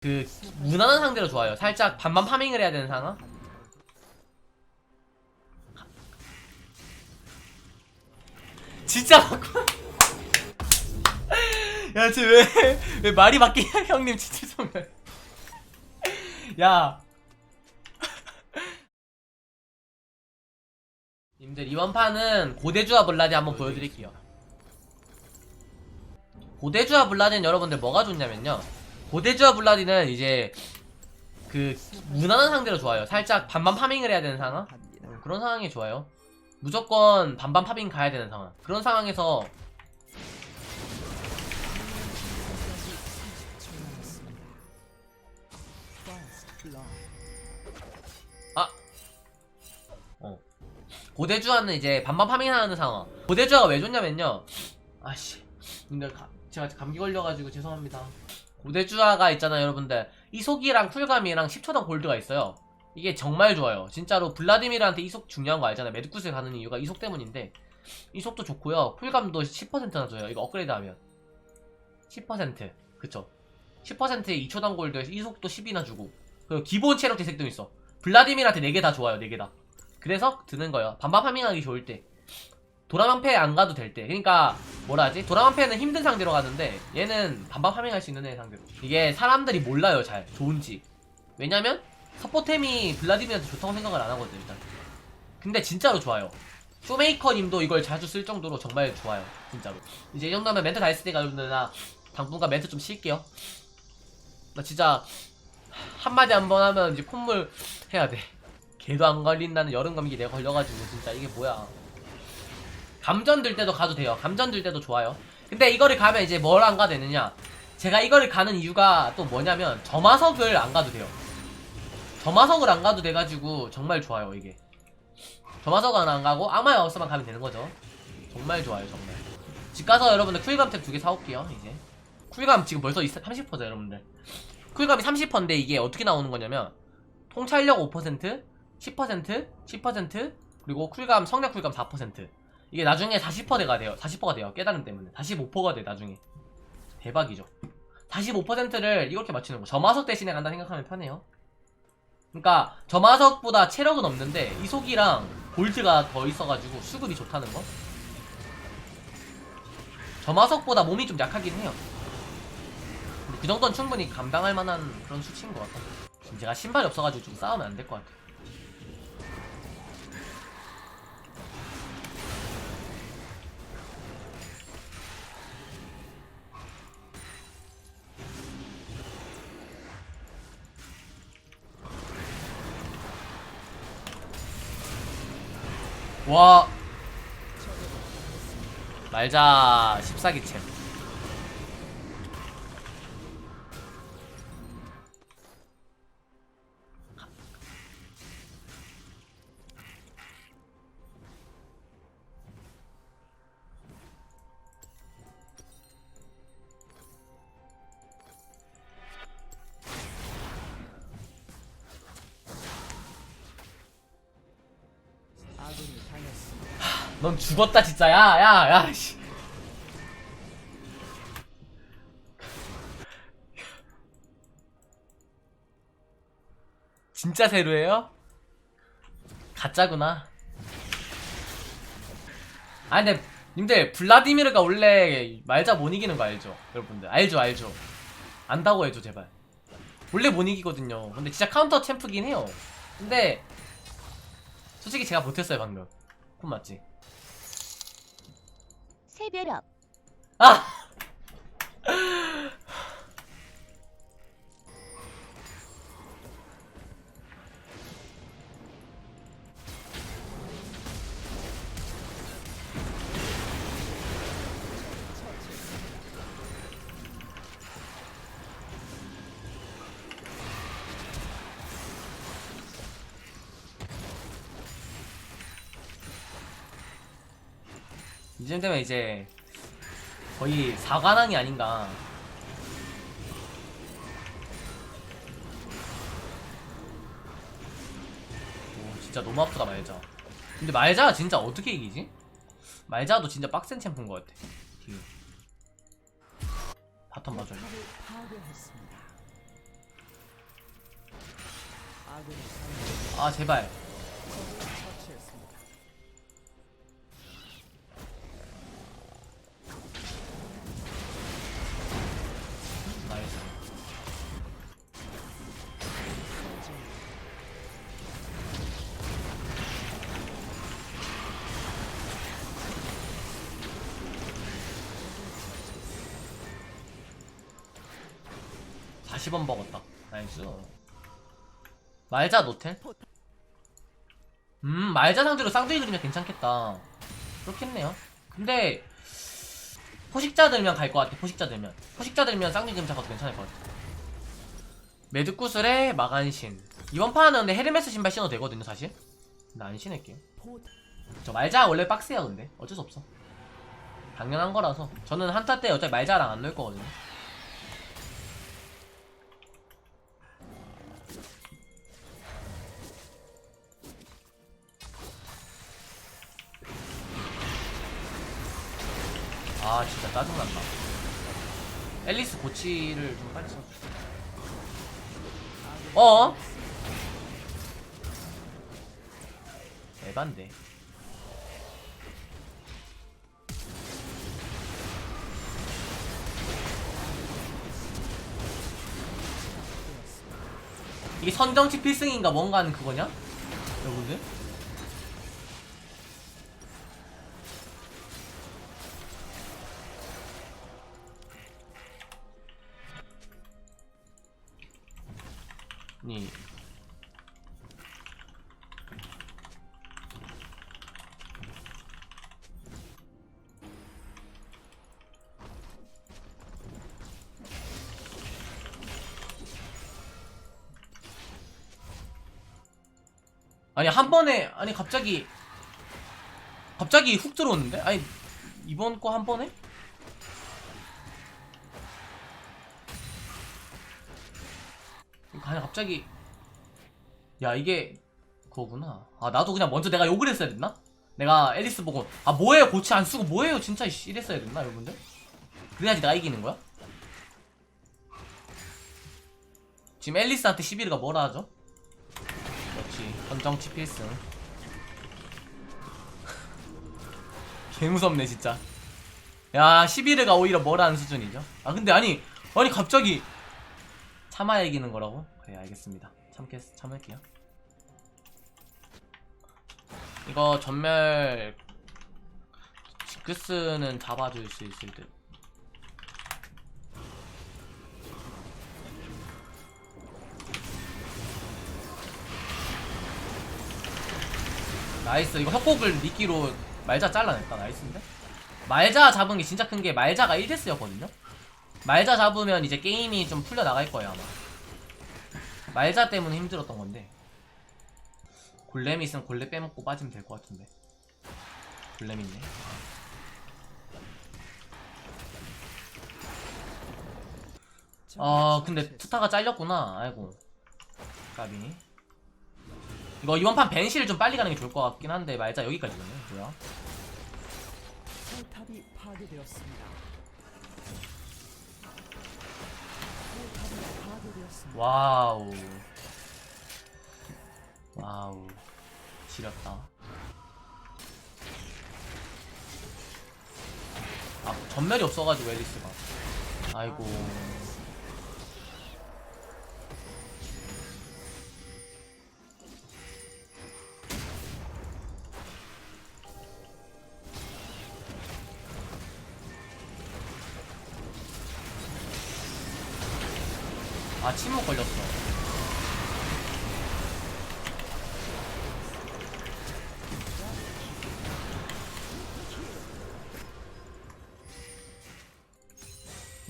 그 무난한 상대로 좋아요. 살짝 반반 파밍을 해야 되는 상황. 진짜 맞고. 야, 쟤 왜 왜 말이 바뀌냐, 형님 진짜 정말. 야. 님들 이번 판은 고대주와 블라디 한번 보여드릴게요. 고대주와 블라디는 여러분들 뭐가 좋냐면요. 고대주와 블라디는 이제 그 무난한 상대로 좋아요. 살짝 반반 파밍을 해야 되는 상황? 음, 그런 상황이 좋아요. 무조건 반반 파밍 가야 되는 상황. 그런 상황에서 아, 어, 고대주와는 이제 반반 파밍하는 상황. 고대주와가 왜 좋냐면요. 아씨, 근데 가- 제가 감기 걸려가지고 죄송합니다. 고대주화가 있잖아요 여러분들. 이속이랑 쿨감이랑 10초당 골드가 있어요. 이게 정말 좋아요. 진짜로 블라디미르한테 이속 중요한 거 알잖아요. 매드쿠스에 가는 이유가 이속 때문인데 이속도 좋고요. 쿨감도 10%나 줘요. 이거 업그레이드 하면. 10% 그쵸? 10%에 2초당 골드 이속도 10이나 주고. 그리고 기본 체력 대색도 있어. 블라디미르한테 4개 다 좋아요. 4개 다. 그래서 드는 거예요. 반반 파밍하기 좋을 때 도라망패 안 가도 될 때. 그러니까 뭐라 하지? 도라망패는 힘든 상대로 가는데 얘는 반반 파밍할 수 있는 애 상대로. 이게 사람들이 몰라요 잘 좋은지. 왜냐면 서포템이 블라디미르한테 좋다고 생각을 안 하거든 일단. 근데 진짜로 좋아요. 쇼메이커님도 이걸 자주 쓸 정도로 정말 좋아요 진짜로. 이제 이 정도면 멘트 다 했을 때가 여러분들 나 당분간 멘트 좀 쉴게요. 나 진짜 한마디 한 번 하면 이제 콧물 해야 돼. 개도 안 걸린다는 여름 감기 내가 걸려가지고 진짜 이게 뭐야. 감전 들 때도 가도 돼요. 감전 들 때도 좋아요. 근데 이거를 가면 이제 뭘 안 가도 되느냐? 제가 이거를 가는 이유가 또 뭐냐면 점화석을 안 가도 돼요. 점화석을 안 가도 돼가지고 정말 좋아요 이게. 점화석은 안 가고 악마의 어스만 가면 되는 거죠. 정말 좋아요 정말. 집 가서 여러분들 쿨감 탭 두 개 사올게요 이제. 쿨감 지금 벌써 30%죠 여러분들. 쿨감이 30%인데 이게 어떻게 나오는 거냐면 통찰력 5%, 10%, 10% 그리고 쿨감 성력 쿨감 4%. 이게 나중에 40%가 돼요. 40%가 돼요. 깨달음 때문에. 45%가 돼, 나중에. 대박이죠. 45%를 이렇게 맞추는 거. 점화석 대신에 간다 생각하면 편해요. 그러니까 점화석보다 체력은 없는데 이속이랑 골드가 더 있어가지고 수급이 좋다는 거. 점화석보다 몸이 좀 약하긴 해요. 근데 그 정도는 충분히 감당할 만한 그런 수치인 것 같아요. 지금 제가 신발이 없어가지고 좀 싸우면 안 될 것 같아요. 와. 말자 14기챔 죽었다 진짜 야 야 야 씨. 진짜 세루예요? 가짜구나 아 근데 님들 블라디미르가 원래 말자 못 이기는 거 알죠? 여러분들 알죠 알죠 안다고 해줘 제발 원래 못 이기거든요 근데 진짜 카운터 챔프긴 해요 근데 솔직히 제가 못했어요 방금 그건 맞지? 새별업 아! 이쯤 되면 이제 거의 사관왕이 아닌가. 오, 진짜 너무 아프다 말자. 근데 말자 진짜 어떻게 이기지? 말자도 진짜 빡센 챔프인 것 같아. 지금. 바텀 봐줘요. 아 제발 90원 먹었다. 나이스 말자 노텔? 음 말자 상대로 쌍둥이 그리면 괜찮겠다. 그렇겠네요. 근데 포식자 들면 갈 것 같아 포식자 들면. 포식자 들면 쌍둥이 그림 잡아도 괜찮을 것 같아. 매드구슬에 마간신. 이번 판은 근데 헤르메스 신발 신어도 되거든요 사실. 나 안 신을게요. 저 말자 원래 빡세요 근데. 어쩔 수 없어. 당연한 거라서. 저는 한타 때 어차피 말자랑 안 놀 거거든요. 아 진짜 짜증난다 앨리스 고치를 좀 빨리 써줘 어? 에반데 이게 선정치 필승인가 뭔가 하는 그거냐? 여러분들? 아니 한 번에 아니 갑자기 갑자기 훅 들어오는데? 아니 이번 거 한 번에? 아니 갑자기 야 이게 그거구나 아 나도 그냥 먼저 내가 욕을 했어야 됐나? 내가 앨리스 보고 아 뭐예요 고치 안 쓰고 뭐예요 진짜 이랬어야 됐나 여러분들? 그래야지 내가 이기는 거야? 지금 앨리스한테 11가 뭐라 하죠? 헌정치 필승 개무섭네 진짜. 야 11회가 오히려 뭐라는 수준이죠? 아 근데 아니 아니 갑자기 참아야 이기는 거라고? 그래 알겠습니다. 참겠, 참을게요. 이거 전멸 지크스는 잡아줄 수 있을 듯 나이스. 이거 협곡을 미끼로 말자 잘라냈다. 나이스인데? 말자 잡은 게 진짜 큰 게 말자가 1데스였거든요? 말자 잡으면 이제 게임이 좀 풀려 나갈 거예요 아마. 말자 때문에 힘들었던 건데. 골렘 있으면 골렘 빼먹고 빠지면 될 것 같은데. 골렘 있네. 아 근데 투타가 잘렸구나. 아이고. 까비 이거 이번 판 벤시를 좀 빨리 가는 게 좋을 것 같긴 한데 말자 여기까지네 뭐야? 파괴되었습니다. 포탑이 파괴되었습니다. 와우. 와우. 지렸다. 아 전멸이 없어가지고 앨리스가. 아이고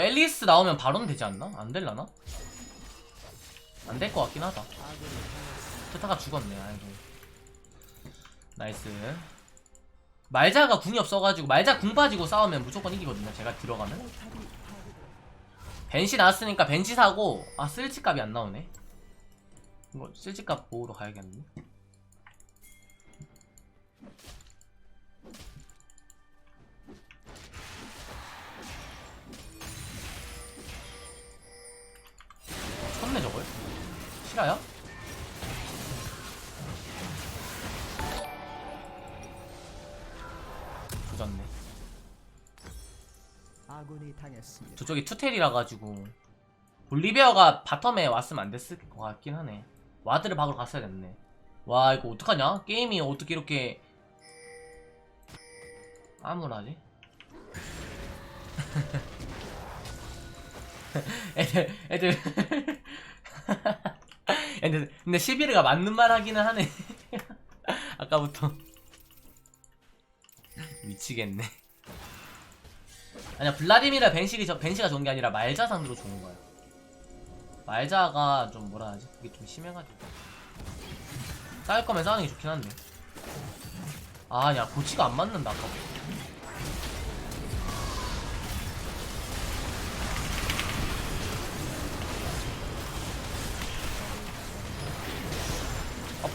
앨리스 나오면 바로는 되지 않나? 안 될라나? 안 될 것 같긴 하다 트타가 죽었네 아이고 나이스 말자가 궁이 없어가지고 말자 궁 빠지고 싸우면 무조건 이기거든요 제가 들어가면. 벤시 나왔으니까 벤시 사고 아 쓸지값이 안 나오네 이거 쓸지값 보우러 가야겠네 싫어요? 조졌네 아군이 당했습니다. 저쪽이 투텔이라 가지고 볼리베어가 바텀에 왔으면 안 됐을 것 같긴 하네 와드를 박으러 갔어야겠네 와 이거 어떡하냐? 게임이 어떻게 이렇게 암울하지? 애들 애들 애들 근데 시비르가 맞는 말 하기는 하네. 아까부터 미치겠네. 아니야 블라디미르 벤식이 저 벤시가 좋은 게 아니라 말자 상대로 좋은 거야. 말자가 좀 뭐라 하지? 그게 좀 심해가지고 싸울 거면 싸우는 게 좋긴 한데. 아, 야 고치가 안 맞는다 아까. 아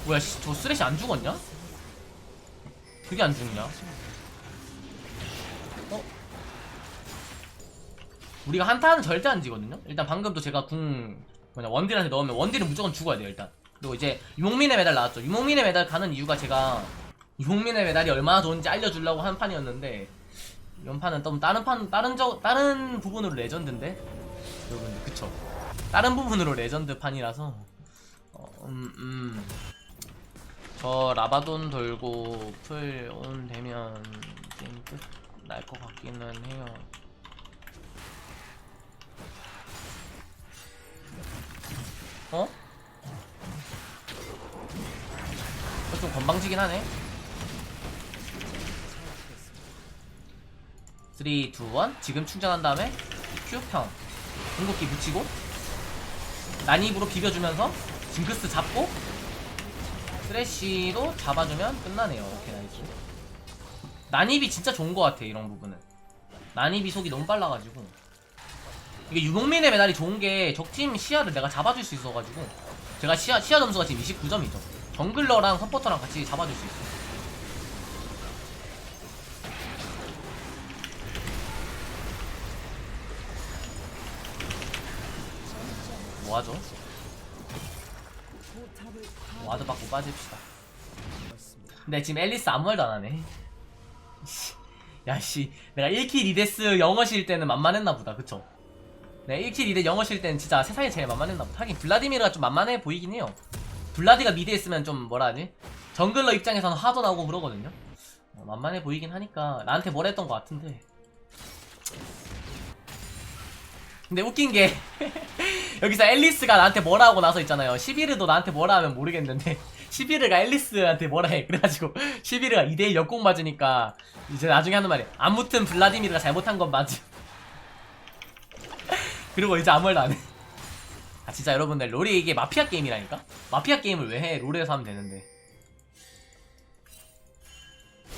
뭐야 씨, 저 쓰레쉬 안 죽었냐? 그게 안 죽냐? 어? 우리가 한타는 절대 안 지거든요? 일단 방금도 제가 궁 뭐냐 원딜한테 넣으면 원딜은 무조건 죽어야 돼요 일단 그리고 이제 유목민의 메달 나왔죠 유목민의 메달 가는 이유가 제가 유목민의 메달이 얼마나 좋은지 알려주려고 한 판이었는데 이번 판은 좀 다른 판 다른 저 다른 부분으로 레전드인데 여러분들 그쵸 다른 부분으로 레전드 판이라서 어, 음, 음. 저 라바돈 돌고 풀 온 되면 게임 끝날 것 같기는 해요. 어? 좀 건방지긴 하네. 3, 2, 1 지금 충전한 다음에 큐평 궁극기 붙이고 난입으로 비벼주면서 징크스 잡고 쓰레쉬로 잡아주면 끝나네요. 오케이 나이스. 난입이 진짜 좋은 것 같아 이런 부분은. 난입이 속이 너무 빨라가지고 이게 유목민의 메달이 좋은 게 적팀 시야를 내가 잡아줄 수 있어가지고 제가 시야 시야 점수가 지금 29점이죠. 정글러랑 서포터랑 같이 잡아줄 수 있어. 뭐하죠? 와드 받고 빠집시다. 근데 지금 앨리스 아무 말도 안 하네. 씨. 야, 씨. 내가 1킬 2데스 영어실 때는 만만했나 보다. 그쵸? 내가 1킬 2데 영어실 때는 진짜 세상에 제일 만만했나 보다. 하긴 블라디미르가 좀 만만해 보이긴 해요. 블라디가 미드에 있으면 좀 뭐라 하지? 정글러 입장에서는 화도 나고 그러거든요. 어, 만만해 보이긴 하니까 나한테 뭘 했던 것 같은데. 근데 웃긴 게 여기서 앨리스가 나한테 뭐라 하고 나서 있잖아요. 시비르도 나한테 뭐라 하면 모르겠는데 시비르가 앨리스한테 뭐라 해. 그래가지고 시비르가 2대1 역공 맞으니까 이제 나중에 하는 말이 아무튼 블라디미르가 잘못한 건 맞지. 그리고 이제 아무 말도 안 해. 아 진짜 여러분들 롤이 이게 마피아 게임이라니까? 마피아 게임을 왜 해? 롤에서 하면 되는데.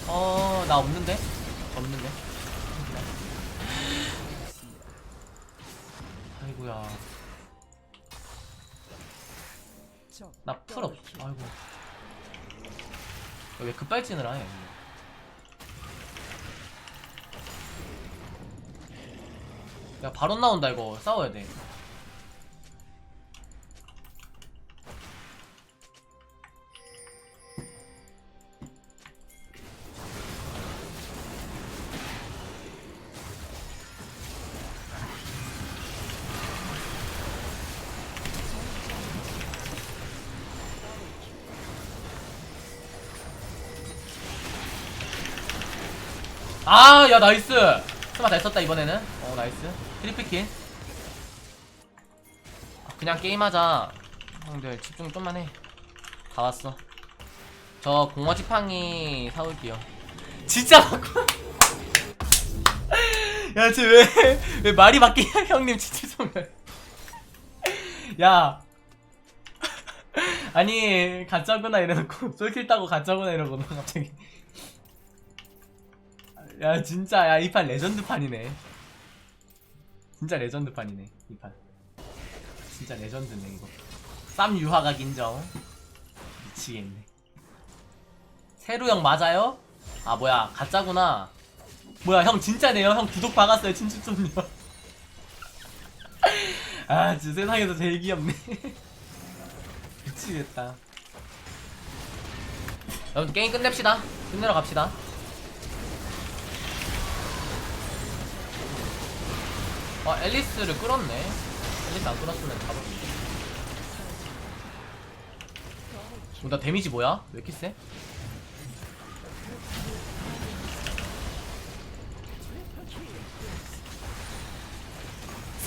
어, 나 없는데? 없는데? 아이고야. 적나풀 없. 아이고. 왜 급발진을 하해? 야 바로 나온다 이거 싸워야 돼. 아, 야, 나이스! 스마 잘 썼다, 이번에는. 어, 나이스. 트리플킬. 아, 그냥 게임하자. 형들, 집중 좀만 해. 다 왔어. 저 공어 지팡이 사올게요. 진짜 바꿔. 야, 쟤 왜, 왜 말이 바뀌냐, 형님, 진짜 정말. 야. 아니, 가짜구나 이래놓고, 솔킬 따고 가짜구나 이러고, 갑자기. 야 진짜 야 이 판 레전드 판이네. 진짜 레전드 판이네 이 판. 진짜 레전드네 이거. 쌈 유화각 인정. 미치겠네. 세루형 맞아요? 아 뭐야 가짜구나. 뭐야 형 진짜네요? 형 구독 박았어요 친추 좀요 아 진짜 세상에서 제일 귀엽네. 미치겠다. 여러분 게임 끝냅시다. 끝내러 갑시다 아 앨리스를 끌었네 앨리스 안 끌었으면 잡았는데 어, 나 데미지 뭐야? 왜 이렇게 세?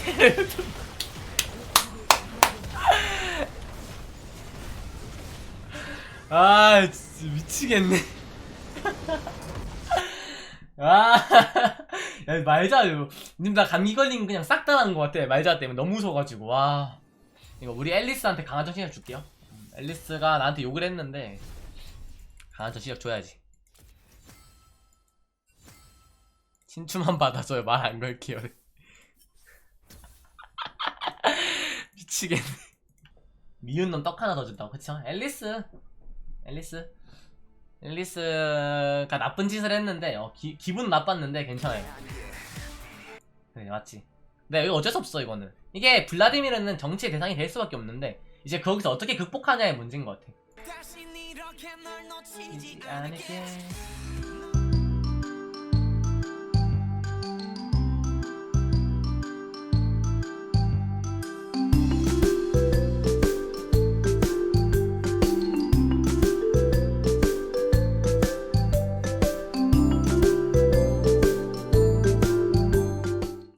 아 미치겠네 아, 야, 말자, 이거. 님, 나 감기 거 그냥 싹다난것 같아. 말자 때문에 너무 무서워가지고, 와. 이거 우리 앨리스한테 강한 정신력 줄게요. 음, 앨리스가 나한테 욕을 했는데, 강한 정신력 줘야지. 신추만 받아줘요. 말 안 걸게요. 미치겠네. 미운 놈 떡 하나 더 준다고, 그쵸? 앨리스. 앨리스. 앨리스가 나쁜 짓을 했는데 어, 기, 기분 나빴는데 괜찮아요. 그래 맞지. 네 어쩔 수 없어 이거는. 이게 블라디미르는 정치의 대상이 될 수밖에 없는데 이제 거기서 어떻게 극복하냐의 문제인 것 같아.